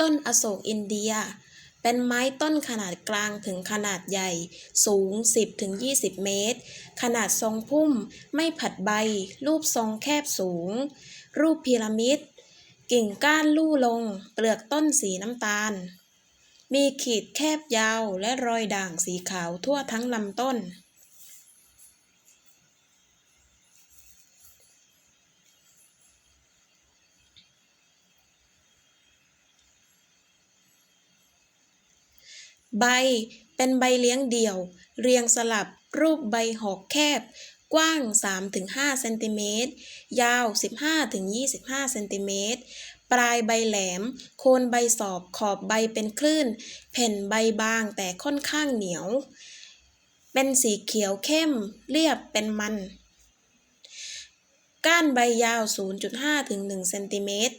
ต้นอโศกอินเดีย เป็นไม้ต้นขนาดกลางถึงขนาดใหญ่ สูง 10-20 เมตร ขนาดทรงพุ่ม ไม่ผัดใบ รูปทรงแคบสูง รูปพีระมิด กิ่งก้านลู่ลง เปลือกต้นสีน้ำตาล มีขีดแคบยาวและรอยด่างสีขาวทั่วทั้งลำต้น ใบ เป็นใบเลี้ยงเดี่ยว เรียงสลับ รูปใบหอกแคบ กว้าง 3-5เซนติเมตร ยาว 15-25เซนติเมตร ปลายใบแหลม โคนใบสอบขอบใบเป็นคลื่น แผ่นใบบางแต่ค่อนข้างเหนียว เป็นสีเขียวเข้ม เรียบเป็นมัน ก้านใบยาว 0.5-1เซนติเมตร